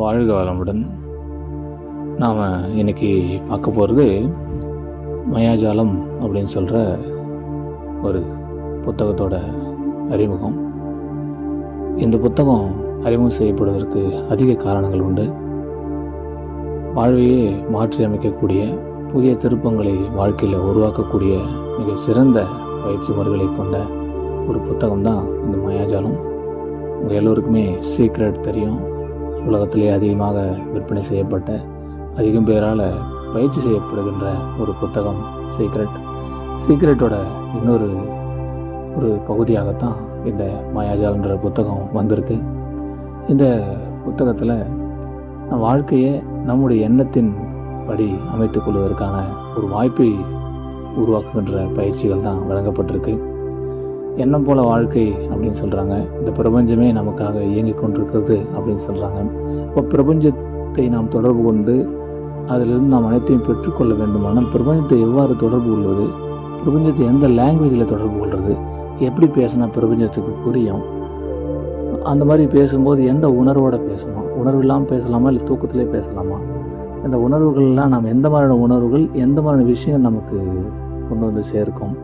வாழ்க வளமுடன். நாம் இன்னைக்கு பார்க்க போகிறது மயாஜாலம் அப்படின்னு சொல்கிற ஒரு புத்தகத்தோட அறிமுகம். இந்த புத்தகம் அறிமுகம் செய்யப்படுவதற்கு அதிக காரணங்கள் உண்டு. வாழ்வையே மாற்றி அமைக்கக்கூடிய புதிய திருப்பங்களை வாழ்க்கையில் உருவாக்கக்கூடிய மிக சிறந்த பயிற்சி முறைகளை கொண்ட ஒரு புத்தகம் தான் இந்த மாயாஜாலம். உங்கள் எல்லோருக்குமே சீக்ரெட் தெரியும். உலகத்திலே அதிகமாக விற்பனை செய்யப்பட்ட அதிகம் பேரால் பயிற்சி செய்யப்படுகின்ற ஒரு புத்தகம் சீக்ரெட் சீக்ரெட்டோட இன்னொரு ஒரு பகுதியாகத்தான் இந்த மாயாஜால்ன்ற புத்தகம் வந்திருக்கு. இந்த புத்தகத்தில் வாழ்க்கையை நம்முடைய எண்ணத்தின் படி அமைத்துக் கொள்வதற்கான ஒரு வாய்ப்பை உருவாக்குகின்ற பயிற்சிகள் தான் வழங்கப்பட்டிருக்கு. எண்ணம் போல வாழ்க்கை அப்படின்னு சொல்கிறாங்க இந்த பிரபஞ்சமே நமக்காக இயங்கிக் கொண்டிருக்கிறது அப்படின்னு சொல்கிறாங்க இப்போ பிரபஞ்சத்தை நாம் தொடர்பு கொண்டு அதிலிருந்து நாம் அனைத்தையும் பெற்றுக்கொள்ள வேண்டுமானால் பிரபஞ்சத்தை எவ்வாறு தொடர்பு கொள்வது? பிரபஞ்சத்தை எந்த லாங்குவேஜில் தொடர்பு கொள்வது? எப்படி பேசினா பிரபஞ்சத்துக்கு புரியும்? அந்த மாதிரி பேசும்போது எந்த உணர்வோடு பேசணும்? உணர்வு இல்லாமல் பேசலாமா இல்லை தூக்கத்திலே பேசலாமா? இந்த உணர்வுகள்லாம் நாம் எந்த மாதிரியான உணர்வுகள் எந்த மாதிரியான விஷயங்கள் நமக்கு கொண்டு வந்து சேர்க்கும்?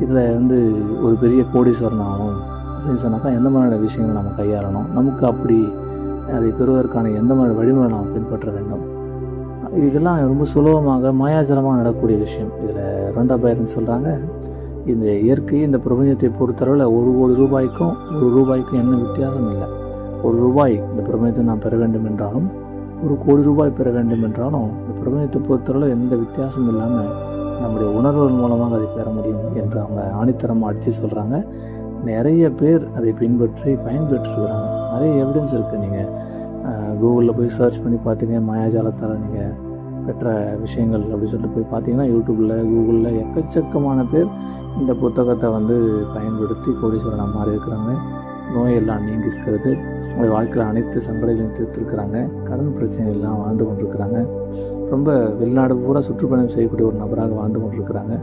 இதில் வந்து ஒரு பெரிய கோடீஸ்வரன் ஆகணும் அப்படின்னு சொன்னாக்கா எந்த மாதிரியான விஷயங்கள் நம்ம கையாளணும்? நமக்கு அப்படி அதை பெறுவதற்கான எந்த மாதிரி வழிமுறை நாம் பின்பற்ற வேண்டும்? இதெல்லாம் ரொம்ப சுலபமாக மாயாஜலமாக நடக்கக்கூடிய விஷயம். இதில் ரெண்டா பேரன் சொல்கிறாங்க இந்த இயற்கை இந்த பிரபஞ்சத்தை பொறுத்தளவில் ஒரு கோடி ரூபாய்க்கும் ஒரு ரூபாய்க்கும் என்ன வித்தியாசம் இல்லை. ஒரு ரூபாய் இந்த பிரபஞ்சத்தை நான் பெற வேண்டும் என்றாலும் ஒரு கோடி ரூபாய் பெற வேண்டும் என்றாலும் இந்த பிரபஞ்சத்தை பொறுத்தளவில் எந்த வித்தியாசமும் இல்லாமல் நம்முடைய உணர்வுகள் மூலமாக அதை பெற முடியும் என்று அவங்க ஆணித்தரமாக அடித்து சொல்கிறாங்க நிறைய பேர் அதை பின்பற்றி பயன்பெற்றுக்கிறாங்க நிறைய எவிடன்ஸ் இருக்குது நீங்கள் கூகுளில் போய் சர்ச் பண்ணி பார்த்தீங்க மாயாஜாலத்தால் நீங்கள் பெற்ற விஷயங்கள் அப்படின்னு சொல்லிட்டு போய் பார்த்தீங்கன்னா யூடியூப்பில் கூகுளில் எக்கச்சக்கமான பேர் இந்த புத்தகத்தை வந்து பயன்படுத்தி கோடீஸ்வரனாக மாறி இருக்கிறாங்க. நோயெல்லாம் நீங்கி இருக்கிறது அவங்களுடைய வாழ்க்கையில் அனைத்து சங்கடங்களையும் தீர்த்துருக்குறாங்க. கடன் பிரச்சனைகள்லாம் வாழ்ந்து கொண்டிருக்கிறாங்க. ரொம்ப வெளிநாடு பூரா சுற்றுப்பயணம் செய்யக்கூடிய ஒரு நபராக வாழ்ந்து கொண்டிருக்கிறாங்க.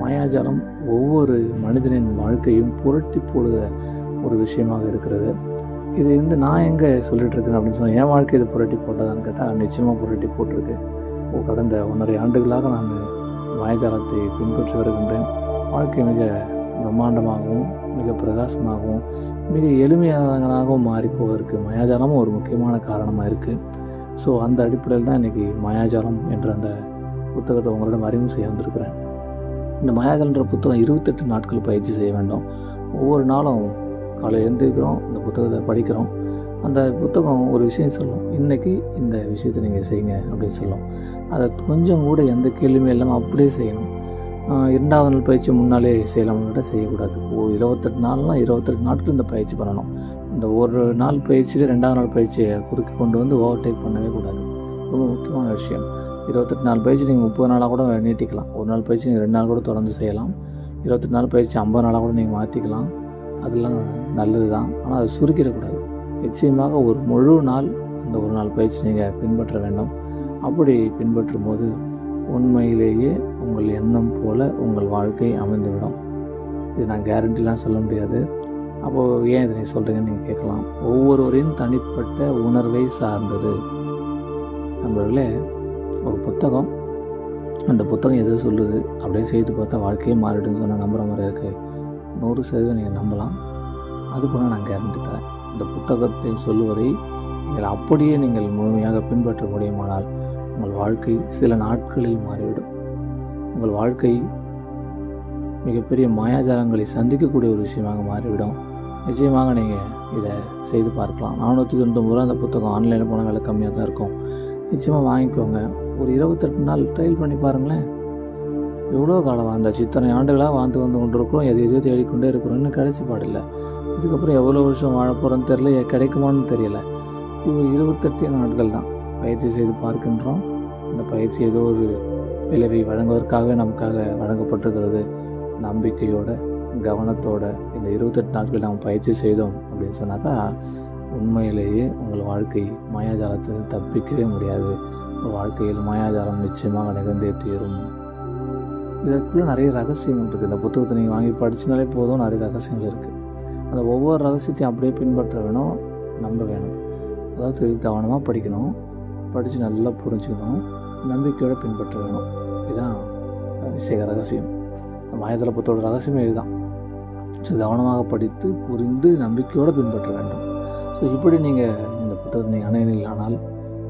மாயாஜாலம் ஒவ்வொரு மனிதனின் வாழ்க்கையும் புரட்டி போடுகிற ஒரு விஷயமாக இருக்கிறது. இது வந்து நான் எங்கே சொல்லிட்டு இருக்கேன் அப்படின்னு சொன்னால் என் வாழ்க்கை இது புரட்டி போட்டதான்னு கேட்டால் நிச்சயமாக புரட்டி போட்டிருக்கு. கடந்த ஒன்றரை ஆண்டுகளாக நான் மாயஜாலத்தை பின்பற்றி வருகின்றேன். வாழ்க்கை மிக பிரம்மாண்டமாகவும் மிக பிரகாசமாகவும் மிக எளிமையானதாகவும் மாறி போவதற்கு மாயாஜாலமும் ஒரு முக்கியமான காரணமாக இருக்குது ஸோ அந்த அடிப்படையில் தான் இன்றைக்கி மாயாஜாலம் என்ற அந்த புத்தகத்தை உங்களிடம் அறிமுகம் செய்ய வந்திருக்கிறேன். இந்த மாயாஜாலன்ற புத்தகம் இருபத்தெட்டு நாட்கள் பயிற்சி செய்ய வேண்டும். ஒவ்வொரு நாளும் காலை எழுந்திருக்கிறோம் இந்த புத்தகத்தை படிக்கிறோம். அந்த புத்தகம் ஒரு விஷயம் சொல்லும் இன்றைக்கி இந்த விஷயத்தை நீங்கள் செய்யுங்க அப்படின்னு சொல்லும் அதை கொஞ்சம் கூட எந்த கேள்வியுமே இல்லாமல் அப்படியே செய்யணும். இரண்டாவது நாள் பயிற்சி முன்னாலே செய்யலாம். விட செய்யக்கூடாது. ஓ இருபத்தெட்டு நாள்லாம் இருபத்தெட்டு நாட்கள் இந்த பயிற்சி பண்ணணும். இந்த ஒரு நாள் பயிற்சியில் ரெண்டாவது நாள் பயிற்சியை குறுக்கி கொண்டு வந்து ஓவர்டேக் பண்ணவே கூடாது. ரொம்ப முக்கியமான விஷயம். இருபத்தெட்டு நாள் பயிற்சி நீங்கள் முப்பது நாளாக கூட நீட்டிக்கலாம். ஒரு நாள் பயிற்சி நீங்கள் ரெண்டு நாள் கூட தொடர்ந்து செய்யலாம். இருபத்தெட்டு நாள் பயிற்சி ஐம்பது நாளாக கூட நீங்கள் மாற்றிக்கலாம் அதெல்லாம் நல்லது தான் ஆனால் அதை சுருக்கிடக்கூடாது. நிச்சயமாக ஒரு முழு நாள் அந்த ஒரு நாள் பயிற்சி நீங்கள் பின்பற்ற வேண்டும். அப்படி பின்பற்றும் போது உண்மையிலேயே உங்கள் எண்ணம் போல உங்கள் வாழ்க்கை அமைந்துவிடும். இது நான் கேரண்டிலாம் சொல்ல முடியாது. அப்போது ஏன் இதை சொல்கிறீங்கன்னு நீங்கள் கேட்கலாம். ஒவ்வொருவரின் தனிப்பட்ட உணர்வை சார்ந்தது. நம்மளே ஒரு புத்தகம். அந்த புத்தகம் எது சொல்லுது? அப்படியே செய்து பார்த்தா வாழ்க்கையே மாறிடுன்னு சொன்ன நம்புகிற மாதிரி இருக்குது நூறு சதவீதம் நீங்கள் நம்பலாம். அது கூட நான் கேரண்டி தரேன். இந்த புத்தகத்தை சொல்லுவதை நீங்கள் அப்படியே நீங்கள் முழுமையாக பின்பற்ற முடியுமானால் உங்கள் வாழ்க்கை சில நாட்களில் மாறிவிடும். உங்கள் வாழ்க்கை மிகப்பெரிய மாயாஜாலங்களை சந்திக்கக்கூடிய ஒரு விஷயமாக மாறிவிடும். நிச்சயமாக நீங்கள் இதை செய்து பார்க்கலாம். நானூற்றி தொண்ணூத்தொம்பது ரூபா அந்த புத்தகம் ஆன்லைனில் போனால் விலை கம்மியாக தான் இருக்கும். நிச்சயமாக வாங்கிக்கோங்க. ஒரு இருபத்தெட்டு நாள் ட்ரையல் பண்ணி பாருங்களேன். எவ்வளோ காலம் வாழ்ந்தாச்சு இத்தனை ஆண்டுகளாக வாழ்ந்து வந்து கொண்டிருக்கிறோம். எது எதையோ தேடிக்கொண்டே இருக்கிறோம். இன்னும் கிடைச்ச பாடில்லை இதுக்கப்புறம் எவ்வளோ வருஷம் வாழ போகிறோன்னு தெரியல. கிடைக்குமான்னு தெரியல. இது ஒரு இருபத்தெட்டு நாட்கள் தான். பயிற்சி செய்து பார்க்கின்றோம். இந்த பயிற்சி ஏதோ ஒரு விளைவை வழங்குவதற்காகவே நமக்காக வழங்கப்பட்டிருக்கிறது. நம்பிக்கையோட கவனத்தோட இந்த இருபத்தெட்டு நாட்கள் நாம் பயிற்சி செய்தோம் அப்படின்னு சொன்னாக்கா உண்மையிலேயே உங்கள் வாழ்க்கை மாயாஜாலத்தில் தப்பிக்கவே முடியாது. உங்கள் வாழ்க்கையில் மாயாஜாலம் நிச்சயமாக நிகழ்ந்தே தீரும். இதற்குள்ளே நிறைய ரகசியங்கள் இருக்குது இந்த புத்தகத்தை நீங்கள் வாங்கி படிச்சினாலே போதும் நிறைய ரகசியங்கள் இருக்குது அந்த ஒவ்வொரு ரகசியத்தையும் அப்படியே பின்பற்ற வேணும் நம்ப வேணும். அதாவது கவனமாக படிக்கணும். படித்து நல்லா புரிஞ்சுக்கணும் நம்பிக்கையோடு பின்பற்ற வேணும் இதுதான் விசேக ரகசியம். மாயதளபத்தோட ரகசியமே இதுதான். ஸோ கவனமாக படித்து புரிந்து நம்பிக்கையோடு பின்பற்ற வேண்டும். ஸோ இப்படி நீங்கள் இந்த புத்தகத்தை நீங்கள் அணையனில் ஆனால்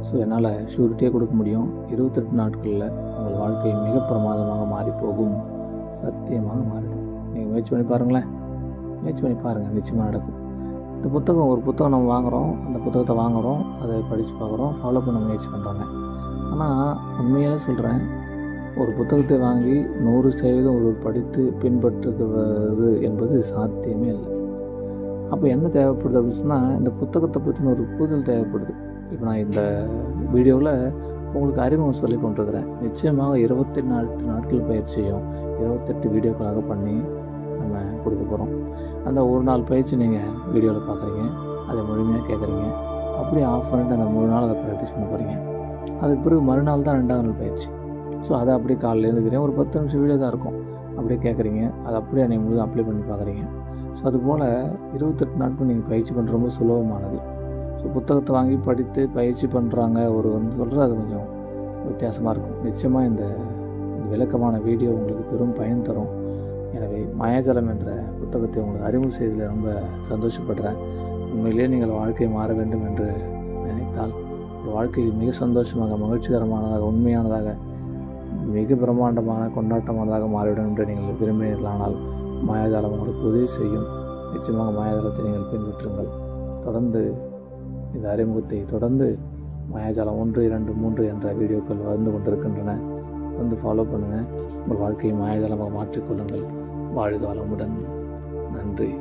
ஸோ என்னால் ஷூரிட்டியே கொடுக்க முடியும். இருபத்தெட்டு நாட்களில் உங்கள் வாழ்க்கை மிக பிரமாதமாக மாறிப்போகும். சத்தியமாக மாறிடும். நீங்கள் முயற்சி பண்ணி பாருங்களேன். முயற்சி பண்ணி பாருங்கள் நிச்சயமாக நடக்கும். இந்த புத்தகம் ஒரு புத்தகம் நம்ம வாங்குகிறோம் அந்த புத்தகத்தை வாங்குகிறோம் அதை படித்து பார்க்குறோம். ஃபாலோ பண்ண முயற்சி பண்ணுறாங்க ஆனால் உண்மையாலே சொல்கிறேன் ஒரு புத்தகத்தை வாங்கி நூறு சதவீதம் ஒரு படித்து பின்பற்றுகிறது என்பது சாத்தியமே இல்லை. அப்போ என்ன தேவைப்படுது அப்படின்னு சொன்னால் இந்த புத்தகத்தை பற்றின ஒரு புரிதல் தேவைப்படுது. இப்போ நான் இந்த வீடியோவில் உங்களுக்கு அறிமுகம் சொல்லி கொண்டிருக்கிறேன். நிச்சயமாக இருபத்தி நாட்டு நாட்கள் பயிற்சியும் இருபத்தெட்டு வீடியோக்களாக பண்ணி நம்ம கொடுக்க போகிறோம் அந்த ஒரு நாள் பயிற்சி நீங்கள் வீடியோவில் பார்க்குறீங்க அதை முழுமையாக கேட்குறீங்க அப்படியே ஆஃப் பண்ணிட்டு அந்த மூணு நாள் அதை ப்ராக்டிஸ் பண்ண போகிறீங்க அதுக்கு பிறகு மறுநாள் தான் ரெண்டாவது நாள் பயிற்சி. ஸோ அதை அப்படியே காலையில் எழுந்துக்கிறேன் ஒரு பத்து நிமிஷம் வீடியோ தான் இருக்கும். அப்படியே கேட்குறீங்க அதை அப்படியே நீங்கள் முழு அப்ளை பண்ணி பார்க்குறீங்க ஸோ அதுபோல் இருபத்தெட்டு நாட்கள் நீங்கள் பயிற்சி பண்ணுறது ரொம்ப சுலபமானது. ஸோ புத்தகத்தை வாங்கி படித்து பயிற்சி பண்ணுறாங்க ஒரு சொல்கிறது அது கொஞ்சம் வித்தியாசமாக இருக்கும். நிச்சயமாக இந்த விளக்கமான வீடியோ உங்களுக்கு பெரும் பயன் தரும். எனவே மாயாஜலம் என்ற புத்தகத்தை உங்களுக்கு அறிமுகம் செய்ததில் ரொம்ப சந்தோஷப்படுறேன். உண்மையிலேயே நீங்கள் வாழ்க்கை மாற வேண்டும் என்று நினைத்தால் வாழ்க்கையில் மிக சந்தோஷமாக மகிழ்ச்சிகரமானதாக உண்மையானதாக மிக பிரம்மாண்டமான கொண்டாட்டமானதாக மாறிவிடும் என்று நீங்கள் விரும்பினீர்களானால் மாயாஜாலம் உங்களுக்கு உதவி செய்யும். நிச்சயமாக மாயாஜாலத்தை நீங்கள் பின்பற்றுங்கள். தொடர்ந்து இந்த அறிமுகத்தை தொடர்ந்து மாயாஜாலம் ஒன்று இரண்டு மூன்று என்ற வீடியோக்கள் வந்து கொண்டிருக்கின்றன. வந்து ஃபாலோ பண்ணுங்கள் உங்கள் வாழ்க்கையை மாயதளமாக மாற்றிக்கொள்ளுங்கள் வாழ்க வளமுடன். நன்றி.